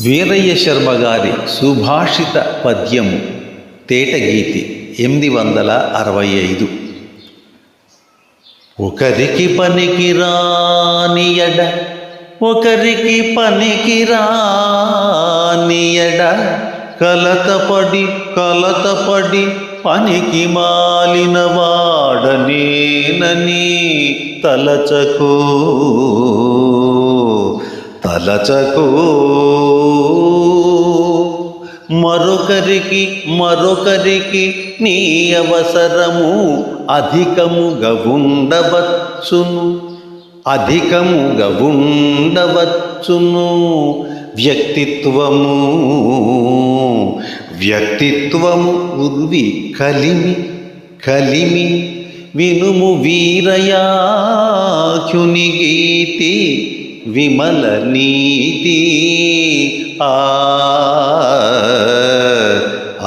వీరయ్య శర్మ గారి సుభాషిత పద్యము తేటగీతి ఎనిమిది వందల అరవై ఐదు. ఒకరికి పనికి రానియడ ఒకరికి పనికి రానియడ కలతపడి కలతపడి పనికి మాలిన వాడనేనని తలచకో. అలచకు మరొకరికి మరొకరికి నీ అవసరము అధికముగా ఉండవచ్చును. అధికముగా ఉండవచ్చును. వ్యక్తిత్వము వ్యక్తిత్వము ఉర్వి కలిమి కలిమి వినుము వీరయాఖ్యుని గీతి. விமல நீதி ஆ ஆ